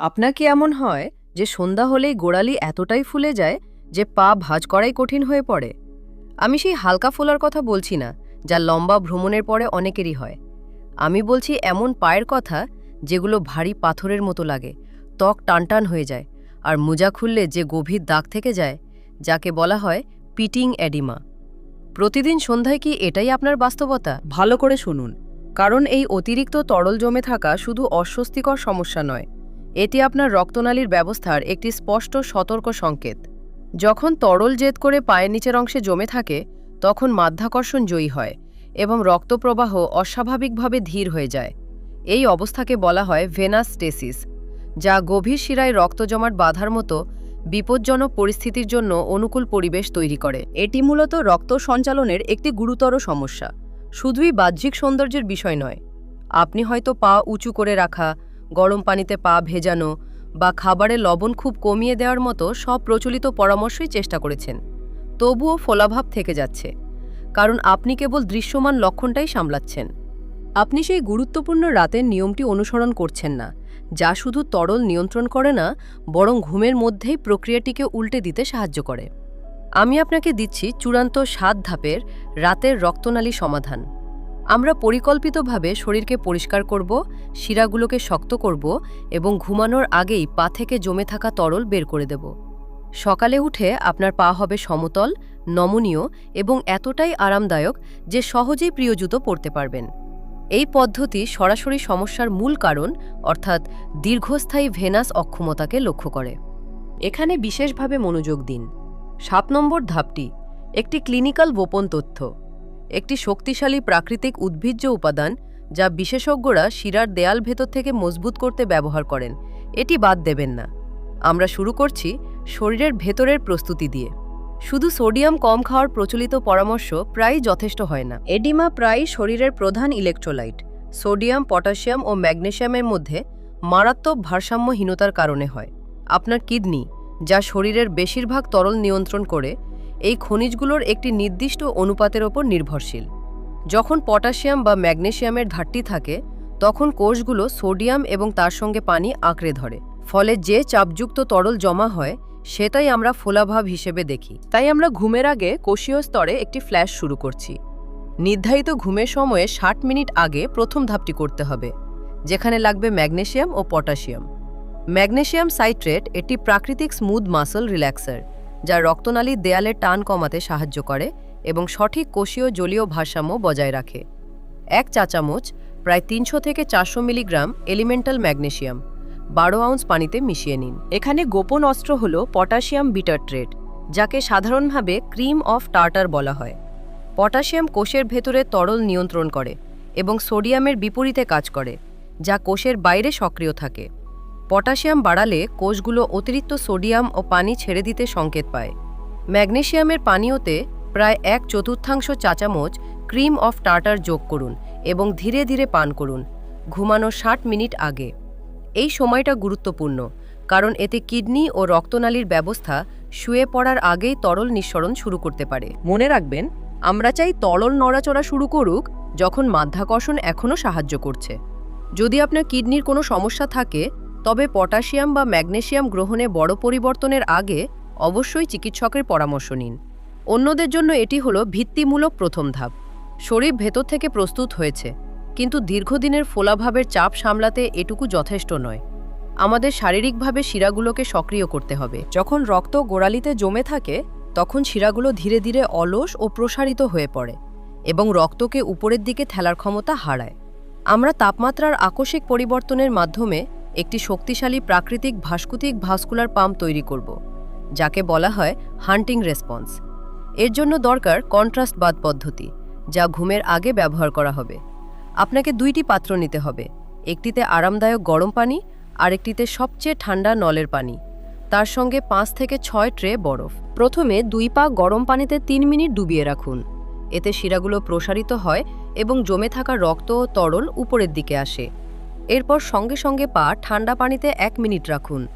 আপনার কি এমন হয় যে সন্ধ্যা হলেই গোড়ালি এতটাই ফুলে যায় যে পা ভাঁজ করাই কঠিন হয়ে পড়ে। আমি সেই হালকা ফোলার কথা বলছি না, যা লম্বা ভ্রমণের পরে অনেকেরই হয়। আমি বলছি এমন পায়ের কথা যেগুলো ভারী পাথরের মতো লাগে, ত্বক টানটান হয়ে যায়, আর মোজা খুললে যে গভীর দাগ থেকে যায়, যাকে বলা হয় পিটিং অ্যাডিমা প্রতিদিন সন্ধ্যায় কি এটাই আপনার বাস্তবতা? ভালো করে শুনুন, কারণ এই অতিরিক্ত তরল জমে থাকা শুধু অস্বস্তিকর সমস্যা নয় এটি আপনার রক্তনালীর ব্যবস্থার একটি স্পষ্ট সতর্ক সংকেত। যখন তরল জেদ করে পায়ের নিচের অংশে জমে থাকে, তখন মাধ্যাকর্ষণ জয়ী হয় এবং রক্তপ্রবাহ অস্বাভাবিকভাবে ধীর হয়ে যায়। এই অবস্থাকে বলা হয় ভেনাস স্টেসিস, যা গভীর শিরায় রক্ত জমাট বাঁধার মতো বিপজ্জনক পরিস্থিতির জন্য অনুকূল পরিবেশ তৈরি করে। এটি মূলত রক্ত সঞ্চালনের একটি গুরুতর সমস্যা। শুধুই বাহ্যিক সৌন্দর্যের বিষয় নয়। আপনি হয়তো পা উঁচু করে রাখা গরম পানিতে পা ভেজানো বা খাবারে লবণ খুব কমিয়ে দেওয়ার মতো সব প্রচলিত পরামর্শই চেষ্টা করেছেন। তবুও ফোলাভাব থেকে যাচ্ছে, কারণ আপনি কেবল দৃশ্যমান লক্ষণটাই সামলাচ্ছেন। আপনি সেই গুরুত্বপূর্ণ রাতের নিয়মটি অনুসরণ করছেন না, যা শুধু তরল নিয়ন্ত্রণ করে না, বরং ঘুমের মধ্যেই প্রক্রিয়াটিকে উল্টে দিতে সাহায্য করে। আমি আপনাকে দিচ্ছি চূড়ান্ত সাত ধাপের রাতের রক্তনালী সমাধান। আমরা পরিকল্পিতভাবে শরীরকে পরিষ্কার করব, শিরাগুলোকে শক্ত করব এবং ঘুমানোর আগেই পা থেকে জমে থাকা তরল বের করে দেব। সকালে উঠে আপনার পা হবে সমতল, নমনীয় এবং এতটাই আরামদায়ক যে সহজেই প্রিয় জুতো পরতে পারবেন। এই পদ্ধতি সরাসরি সমস্যার মূল কারণ, অর্থাৎ দীর্ঘস্থায়ী ভেনাস অক্ষমতাকে লক্ষ্য করে। এখানে বিশেষভাবে মনোযোগ দিন। সাত নম্বর ধাপটি, একটি ক্লিনিক্যাল গোপন তথ্য। একটি শক্তিশালী প্রাকৃতিক উদ্ভিজ্জ উপাদান যা বিশেষজ্ঞরা শিরার দেয়াল ভেতর থেকে মজবুত করতে ব্যবহার করেন। এটি বাদ দেবেন না। আমরা শুরু করছি শরীরের ভেতরের প্রস্তুতি দিয়ে। শুধু সোডিয়াম কম খাওয়ার প্রচলিত পরামর্শ প্রায়ই যথেষ্ট হয় না। এডিমা প্রায়ই শরীরের প্রধান ইলেকট্রোলাইট। সোডিয়াম, পটাশিয়াম ও ম্যাগনেশিয়ামের মধ্যে মারাত্মক ভারসাম্যহীনতার কারণে হয়। আপনার কিডনি, যা শরীরের বেশিরভাগ তরল নিয়ন্ত্রণ করে এই খনিজগুলোর একটি নির্দিষ্ট অনুপাতের ওপর নির্ভরশীল। যখন পটাশিয়াম বা ম্যাগনেশিয়ামের ঘাটতি থাকে, তখন কোষগুলো সোডিয়াম এবং তার সঙ্গে পানি আঁকড়ে ধরে। ফলে যে চাপযুক্ত তরল জমা হয়, সেটাই আমরা ফোলাভাব হিসেবে দেখি। তাই আমরা ঘুমের আগে কোষীয় স্তরে একটি ফ্ল্যাশ শুরু করছি। নির্ধারিত ঘুমের সময়ে ষাট মিনিট আগে প্রথম ধাপটি করতে হবে, যেখানে লাগবে ম্যাগনেশিয়াম ও পটাশিয়াম। ম্যাগনেশিয়াম সাইট্রেট একটি প্রাকৃতিক স্মুথ মাসল রিল্যাক্সার। যা রক্তনালীর দেয়ালে টান কমাতে সাহায্য করে এবং সঠিক কোষীয় জলীয় ভারসাম্য বজায় রাখে। এক চা চামচ প্রায় তিনশো থেকে চারশো মিলিগ্রাম এলিমেন্টাল ম্যাগনেশিয়াম বারো আউন্স পানিতে মিশিয়ে নিন। এখানে গোপন অস্ত্র হল পটাশিয়াম বিটারট্রেট যাকে সাধারণভাবে ক্রিম অফ টার্টার বলা হয়। পটাশিয়াম কোষের ভেতরে তরল নিয়ন্ত্রণ করে এবং সোডিয়ামের বিপরীতে কাজ করে, যা কোষের বাইরে সক্রিয় থাকে। পটাশিয়াম বাড়ালে কোষগুলো অতিরিক্ত সোডিয়াম ও পানি ছেড়ে দিতে সংকেত পায়। ম্যাগনেশিয়ামের পানীয়তে প্রায় এক চতুর্থাংশ চা চামচ ক্রিম অফ টার্টার যোগ করুন এবং ধীরে ধীরে পান করুন, ঘুমানো ষাট মিনিট আগে। এই সময়টা গুরুত্বপূর্ণ, কারণ এতে কিডনি ও রক্তনালীর ব্যবস্থা শুয়ে পড়ার আগেই তরল নিঃসরণ শুরু করতে পারে। মনে রাখবেন, আমরা চাই তরল নড়াচড়া শুরু করুক যখন মাধ্যাকর্ষণ এখনও সাহায্য করছে। যদি আপনার কিডনির কোনো সমস্যা থাকে তবে পটাশিয়াম বা ম্যাগনেশিয়াম গ্রহণে বড় পরিবর্তনের আগে অবশ্যই চিকিৎসকের পরামর্শ নিন। অন্যদের জন্য এটি হলো ভিত্তিমূলক প্রথম ধাপ। শরীর ভেতর থেকে প্রস্তুত হয়েছে, কিন্তু দীর্ঘদিনের ফোলাভাবের চাপ সামলাতে এটুকু যথেষ্ট নয়। আমাদের শারীরিকভাবে শিরাগুলোকে সক্রিয় করতে হবে। যখন রক্ত গোড়ালিতে জমে থাকে, তখন শিরাগুলো ধীরে ধীরে অলস ও প্রসারিত হয়ে পড়ে এবং রক্তকে উপরের দিকে ঠেলার ক্ষমতা হারায়। আমরা তাপমাত্রার আকস্মিক পরিবর্তনের মাধ্যমে একটি শক্তিশালী প্রাকৃতিক ভাস্কুতিক ভাস্কুলার পাম্প তৈরি করব, যাকে বলা হয় হান্টিং রেসপন্স। এর জন্য দরকার কন্ট্রাস্ট বাদ পদ্ধতি, যা ঘুমের আগে ব্যবহার করা হবে। আপনাকে দুইটি পাত্র নিতে হবে, একটিতে আরামদায়ক গরম পানি আরেকটিতে সবচেয়ে ঠান্ডা নলের পানি। তার সঙ্গে পাঁচ থেকে ছয় ট্রে বরফ। প্রথমে দুই পা গরম পানিতে তিন মিনিট ডুবিয়ে রাখুন। এতে শিরাগুলো প্রসারিত হয় এবং জমে থাকা রক্ত ও তরল উপরের দিকে আসে। এরপর সঙ্গে সঙ্গে পা ঠান্ডা পানিতে এক মিনিট রাখুন।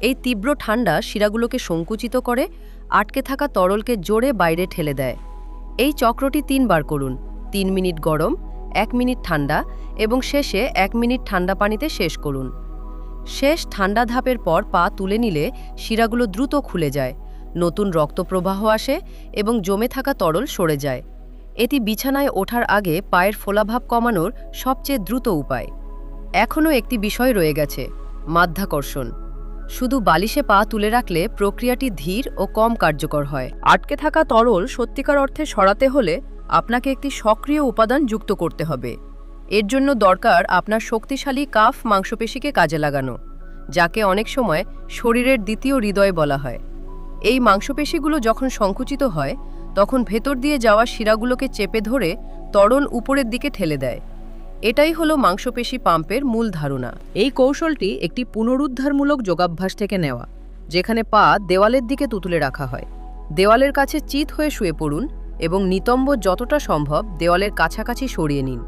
এই তীব্র ঠান্ডা শিরাগুলোকে সংকুচিত করে, আটকে থাকা তরলকে জোরে বাইরে ঠেলে দেয়। এই চক্রটি তিনবার করুন। তিন মিনিট গরম, এক মিনিট ঠান্ডা এবং শেষে এক মিনিট ঠান্ডা পানিতে শেষ করুন। শেষ ঠান্ডা ধাপের পর পা তুলে নিলে শিরাগুলো দ্রুত খুলে যায়, নতুন রক্তপ্রবাহ আসে এবং জমে থাকা তরল সরে যায়। এটি বিছানায় ওঠার আগে পায়ের ফোলাভাব কমানোর সবচেয়ে দ্রুত উপায়। এখনও একটি বিষয় রয়ে গেছে, মাধ্যাকর্ষণ। শুধু বালিশে পা তুলে রাখলে প্রক্রিয়াটি ধীর ও কম কার্যকর হয়। আটকে থাকা তরল সত্যিকার অর্থে সরাতে হলে আপনাকে একটি সক্রিয় উপাদান যুক্ত করতে হবে। এর জন্য দরকার আপনার শক্তিশালী কাফ মাংসপেশিকে কাজে লাগানো, যাকে অনেক সময় শরীরের দ্বিতীয় হৃদয় বলা হয়। এই মাংসপেশিগুলো যখন সংকুচিত হয়, তখন ভেতর দিয়ে যাওয়া শিরাগুলোকে চেপে ধরে তরল উপরের দিকে ঠেলে দেয়। এটাই হলো মাংসপেশি পাম্পের মূল ধারণা। এই কৌশলটি একটি পুনরুদ্ধারমূলক যোগাভ্যাস থেকে নেওয়া, যেখানে পা দেওয়ালের দিকে তুতুলে রাখা হয়। দেওয়ালের কাছে চিত হয়ে শুয়ে পড়ুন এবং নিতম্ব যতটা সম্ভব দেওয়ালের কাছাকাছি সরিয়ে নিন।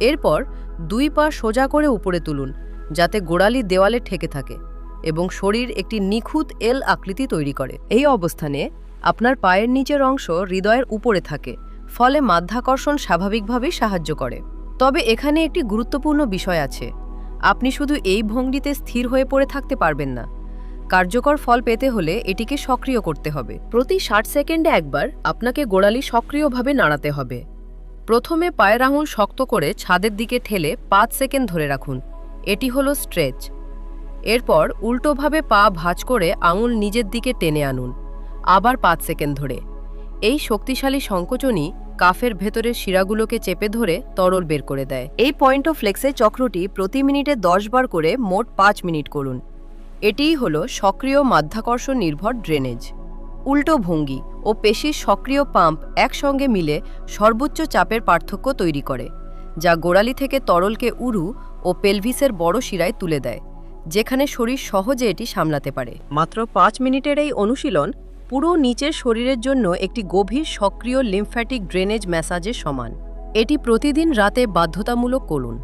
এরপর দুই পা সোজা করে উপরে তুলুন, যাতে গোড়ালি দেওয়ালে ঠেকে থাকে এবং শরীর একটি নিখুঁত এল আকৃতি তৈরি করে। এই অবস্থানে আপনার পায়ের নিচের অংশ হৃদয়ের উপরে থাকে, ফলে মাধ্যাকর্ষণ স্বাভাবিকভাবেই সাহায্য করে। তবে এখানে একটি গুরুত্বপূর্ণ বিষয় আছে। আপনি শুধু এই ভঙ্গিতে স্থির হয়ে পড়ে থাকতে পারবেন না। কার্যকর ফল পেতে হলে এটিকে সক্রিয় করতে হবে। প্রতি ষাট সেকেন্ডে একবার আপনাকে গোড়ালি সক্রিয়ভাবে নাড়াতে হবে। প্রথমে পায়ের আঙুল শক্ত করে ছাদের দিকে ঠেলে পাঁচ সেকেন্ড ধরে রাখুন। এটি হলো স্ট্রেচ। এরপর উল্টোভাবে পা ভাঁজ করে আঙুল নিজের দিকে টেনে আনুন। আবার পাঁচ সেকেন্ড ধরে। এই শক্তিশালী সংকোচনই কাফের ভেতরের শিরাগুলোকে চেপে ধরে তরল বের করে দেয়। এই পয়েন্ট অফ ফ্লেক্সে চক্রটি প্রতি মিনিটে দশ বার করে মোট পাঁচ মিনিট করুন। এটিই হল সক্রিয় মাধ্যাকর্ষণ নির্ভর ড্রেনেজ। উল্টো ভঙ্গি ও পেশির সক্রিয় পাম্প একসঙ্গে মিলে সর্বোচ্চ চাপের পার্থক্য তৈরি করে, যা গোড়ালি থেকে তরলকে উরু ও পেলভিসের বড় শিরায় তুলে দেয়, যেখানে শরীর সহজে এটি সামলাতে পারে। মাত্র পাঁচ মিনিটের এই অনুশীলন পুরো নিচের শরীরের জন্য একটি গভীর সক্রিয় লিম্ফ্যাটিক ড্রেনেজ ম্যাসাজের সমান। এটি প্রতিদিন রাতে বাধ্যতামূলক করুন।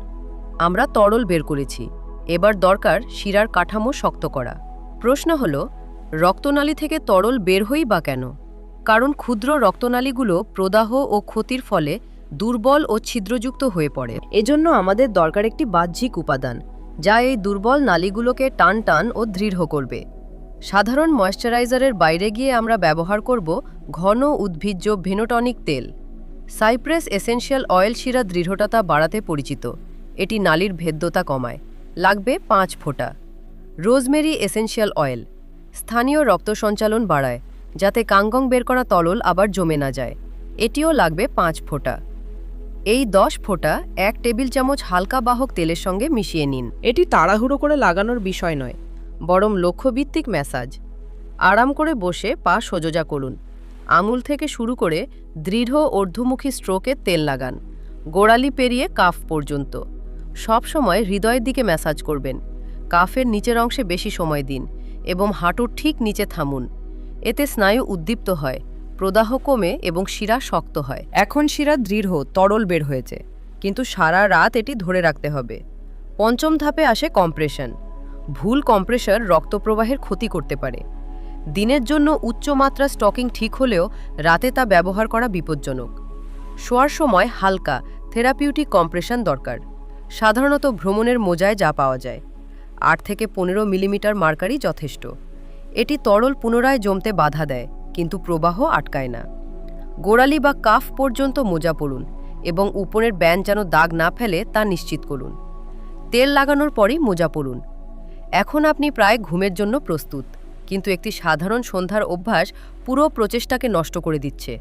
আমরা তরল বের করেছি। এবার দরকার শিরার কাঠামো শক্ত করা। প্রশ্ন হল, রক্তনালী থেকে তরল বের হই বা কেন? কারণ ক্ষুদ্র রক্তনালীগুলো প্রদাহ ও ক্ষতির ফলে দুর্বল ও ছিদ্রযুক্ত হয়ে পড়ে। এজন্য আমাদের দরকার একটি বাহ্যিক উপাদান, যা এই দুর্বল নালীগুলোকে টান টান ও দৃঢ় করবে। সাধারণ ময়শ্চারাইজারের বাইরে গিয়ে আমরা ব্যবহার করব ঘন উদ্ভিজ্জ ভেনোটনিক তেল। সাইপ্রেস এসেনশিয়াল অয়েল শিরা দৃঢ়তা বাড়াতে পরিচিত। এটি নালীর ভেদ্যতা কমায়। লাগবে পাঁচ ফোঁটা। Rosemary essential oil. স্থানীয় রক্ত সঞ্চালন বাড়ায়, যাতে কাঙ্গং বের করা তরল আবার জমে না যায়। এটিও লাগবে পাঁচ ফোঁটা। এই দশ ফোঁটা এক টেবিল চামচ হালকা বাহক তেলের সঙ্গে মিশিয়ে নিন। এটি তাড়াহুড়ো করে লাগানোর বিষয় নয়। বরং লক্ষ্যভিত্তিক ম্যাসাজ। আরাম করে বসে পা সোজা করুন। আঙুল থেকে শুরু করে দৃঢ় ঊর্ধ্বমুখী স্ট্রোকে তেল লাগান। গোড়ালি পেরিয়ে কাফ পর্যন্ত। সব সময় হৃদয়ের দিকে ম্যাসাজ করবেন। কাফের নিচের অংশে বেশি সময় দিন এবং হাঁটুর ঠিক নিচে থামুন। এতে স্নায়ু উদ্দীপ্ত হয়, প্রদাহ কমে এবং শিরা শক্ত হয়। এখন শিরা দৃঢ়, তরল বের হয়েছে। কিন্তু সারা রাত এটি ধরে রাখতে হবে। পঞ্চম ধাপে আসে কম্প্রেশন ভুল কম্প্রেসার রক্তপ্রবাহের ক্ষতি করতে পারে। দিনের জন্য উচ্চমাত্রা স্টকিং ঠিক হলেও রাতে তা ব্যবহার করা বিপজ্জনক। শোয়ার সময় হালকা, থেরাপিউটিক কম্প্রেশন দরকার। সাধারণত ভ্রমণের মোজায় যা পাওয়া যায়। আট থেকে পনেরো মিলিমিটার মার্কারি যথেষ্ট। এটি তরল পুনরায় জমতে বাধা দেয়, কিন্তু প্রবাহ আটকায় না। গোড়ালি বা কাফ পর্যন্ত মোজা পড়ুন এবং উপরের ব্যান যেন দাগ না ফেলে তা নিশ্চিত করুন। তেল লাগানোর পরই মোজা পড়ুন এখন আপনি প্রায় ঘুমের জন্য প্রস্তুত, কিন্তু একটি সাধারণ সন্ধ্যার অভ্যাস পুরো প্রচেষ্টাকে নষ্ট করে দিচ্ছে।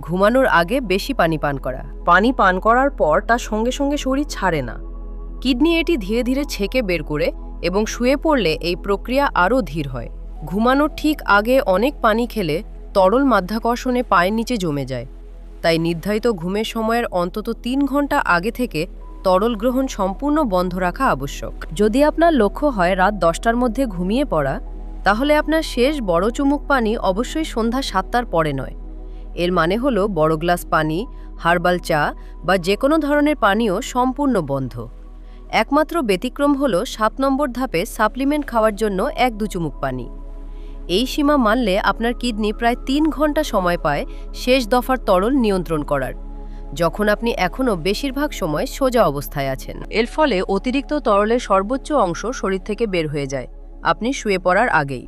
ঘুমানোর আগে বেশি পানি পান করা। পানি পান করার পর তার সঙ্গে সঙ্গে শরীর ছাড়ে না। কিডনি এটি ধীরে ধীরে ছেঁকে বের করে এবং শুয়ে পড়লে এই প্রক্রিয়া আরও ধীর হয়। ঘুমানোর ঠিক আগে অনেক পানি খেলে তরল মাধ্যাকর্ষণে পায়ের নিচে জমে যায়। তাই নির্ধারিত ঘুমের সময়ের অন্তত তিন ঘণ্টা আগে থেকে তরল গ্রহণ সম্পূর্ণ বন্ধ রাখা আবশ্যক। যদি আপনার লক্ষ্য হয় রাত দশটার মধ্যে ঘুমিয়ে পড়া, তাহলে আপনার শেষ বড় চুমুক পানি অবশ্যই সন্ধ্যা সাতটার পরে নয়। এর মানে হলো বড় গ্লাস পানি, হার্বাল চা বা যে কোনো ধরনের পানীয় সম্পূর্ণ বন্ধ। একমাত্র ব্যতিক্রম হলো সাত নম্বর ধাপে সাপ্লিমেন্ট খাওয়ার জন্য এক দু চুমুক পানি। এই সীমা মানলে আপনার কিডনি প্রায় তিন ঘণ্টা সময় পায় শেষ দফার তরল নিয়ন্ত্রণ করার। যখন আপনি এখনও বেশিরভাগ সময় সোজা অবস্থায় আছেন। এর ফলে অতিরিক্ত তরলের সর্বোচ্চ অংশ শরীর থেকে বের হয়ে যায়। আপনি শুয়ে পড়ার আগেই।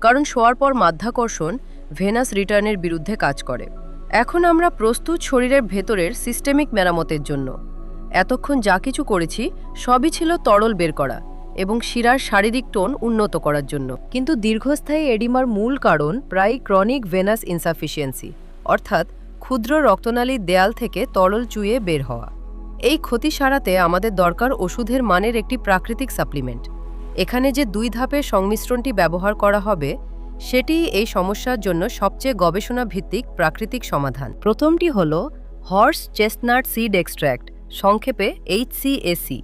কারণ শোয়ার পর মাধ্যাকর্ষণ ভেনাস রিটার্নের বিরুদ্ধে কাজ করে। এখন আমরা প্রস্তুত শরীরের ভেতরের সিস্টেমিক মেরামতের জন্য। এতক্ষণ যা কিছু করেছি, সবই ছিল তরল বের করা এবং শিরার শারীরিক টোন উন্নত করার জন্য। কিন্তু দীর্ঘস্থায়ী এডিমার মূল কারণ প্রায় ক্রনিক ভেনাস ইনসাফিসিয়েন্সি। অর্থাৎ ক্ষুদ্র রক্তনালীর দেয়াল থেকে তরল চুয়ে বের হওয়া। এই ক্ষতি সারাতে আমাদের দরকার ওষুধের মানের একটি প্রাকৃতিক সাপ্লিমেন্ট। এখানে যে দুই ধাপের সংমিশ্রণটি ব্যবহার করা হবে, সেটি এই সমস্যার জন্য সবচেয়ে গবেষণা ভিত্তিক প্রাকৃতিক সমাধান। প্রথমটি হল হর্স চেস্টনাট সিড এক্সট্র্যাক্ট, সংক্ষেপে এইচসিএসি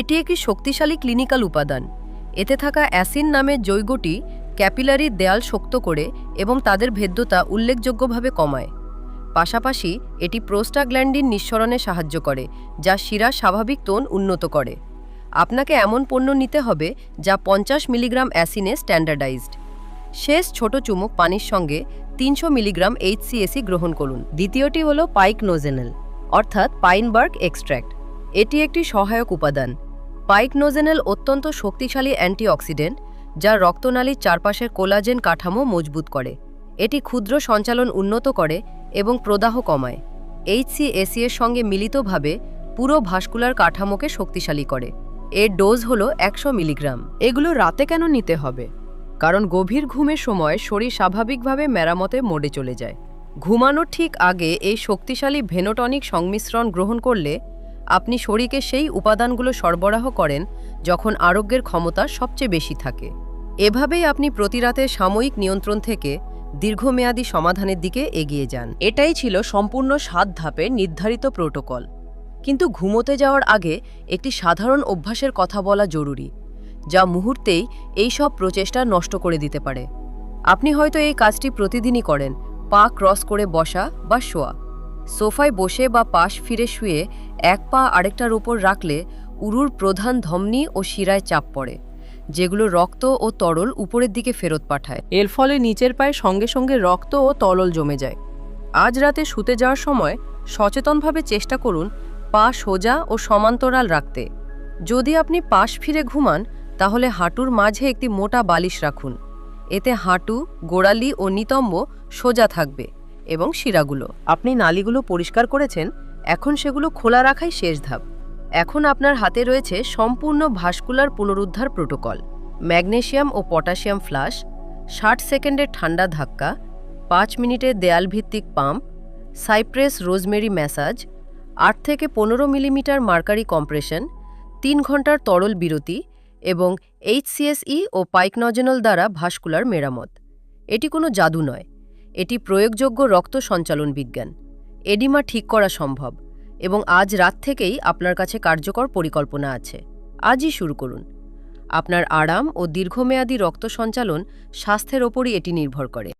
এটি একটি শক্তিশালী ক্লিনিক্যাল উপাদান। এতে থাকা অ্যাসিন নামের যৌগটি ক্যাপিলারির দেয়াল শক্ত করে এবং তাদের ভেদ্যতা উল্লেখযোগ্যভাবে কমায়। পাশাপাশি এটি প্রোস্টাগ্ল্যান্ডিন নিঃসরণে সাহায্য করে, যা শিরার স্বাভাবিক টোন উন্নত করে। আপনাকে এমন পণ্য নিতে হবে যা পঞ্চাশ মিলিগ্রাম অ্যাসিনে স্ট্যান্ডার্ডাইজড। শেষ ছোট চুমুক পানির সঙ্গে তিনশো মিলিগ্রাম এইচসিএসি গ্রহণ করুন। দ্বিতীয়টি হল পাইক নোজেনেল অর্থাৎ পাইনবার্গ এক্সট্র্যাক্ট। এটি একটি সহায়ক উপাদান। পাইক নোজেনেল অত্যন্ত শক্তিশালী অ্যান্টিঅক্সিডেন্ট, যা রক্তনালীর চারপাশের কোলাজেন কাঠামো মজবুত করে। এটি ক্ষুদ্র সঞ্চালন উন্নত করে এবং প্রদাহ কমায়। এইচসিএসি এর সঙ্গে মিলিতভাবে পুরো ভাস্কুলার কাঠামোকে শক্তিশালী করে। এর ডোজ হল একশো মিলিগ্রাম। এগুলো রাতে কেন নিতে হবে? কারণ গভীর ঘুমের সময় শরীর স্বাভাবিকভাবে মেরামতে মোডে চলে যায়। ঘুমানোর ঠিক আগে এই শক্তিশালী ভেনোটনিক সংমিশ্রণ গ্রহণ করলে আপনি শরীরকে সেই উপাদানগুলো সরবরাহ করেন যখন আরোগ্যের ক্ষমতা সবচেয়ে বেশি থাকে। এভাবেই আপনি প্রতিরাতে সাময়িক নিয়ন্ত্রণ থেকে দীর্ঘমেয়াদী সমাধানের দিকে এগিয়ে যান। এটাই ছিল সম্পূর্ণ সাত ধাপের নির্ধারিত প্রোটোকল। কিন্তু ঘুমোতে যাওয়ার আগে একটি সাধারণ অভ্যাসের কথা বলা জরুরি, যা মুহূর্তেই এই সব প্রচেষ্টা নষ্ট করে দিতে পারে। আপনি হয়তো এই কাজটি প্রতিদিনই করেন, পা ক্রস করে বসা বা শোয়া। সোফায় বসে বা পাশ ফিরে শুয়ে এক পা আরেকটার উপর রাখলে উরুর প্রধান ধমনী ও শিরায় চাপ পড়ে। যেগুলো রক্ত ও তরল উপরের দিকে ফেরত পাঠায়। এর ফলে নিচের পায়ে সঙ্গে সঙ্গে রক্ত ও তরল জমে যায়। আজ রাতে শুতে যাওয়ার সময় সচেতনভাবে চেষ্টা করুন পা সোজা ও সমান্তরাল রাখতে। যদি আপনি পাশ ফিরে ঘুমান, তাহলে হাঁটুর মাঝে একটি মোটা বালিশ রাখুন। এতে হাঁটু, গোড়ালি ও নিতম্ব সোজা থাকবে এবং শিরাগুলো। আপনি নালিগুলো পরিষ্কার করেছেন, এখন সেগুলো খোলা রাখাই শেষ ধাপ। এখন আপনার হাতে রয়েছে সম্পূর্ণ ভাস্কুলার পুনরুদ্ধার প্রোটোকল, ম্যাগনেশিয়াম ও পটাশিয়াম ফ্লাশ, ষাট সেকেন্ডের ঠান্ডা ধাক্কা, পাঁচ মিনিটের দেয়ালভিত্তিক পাম্প, সাইপ্রেস রোজমেরি ম্যাসাজ, আট থেকে পনেরো মিলিমিটার মার্কারি কম্প্রেশন, তিন ঘণ্টার তরল বিরতি এবং এইচসিএসই ও পাইকনজেনল দ্বারা ভাস্কুলার মেরামত। এটি কোনো জাদু নয়, এটি প্রয়োগযোগ্য রক্ত সঞ্চালন বিজ্ঞান। এডিমা ঠিক করা সম্ভব। এবং আজ রাত থেকেই আপনার কাছে কার্যকর পরিকল্পনা আছে। আজই শুরু করুন। আপনার আরাম ও দীর্ঘমেয়াদী রক্ত সঞ্চালন স্বাস্থ্যের ওপরই এটি নির্ভর করে।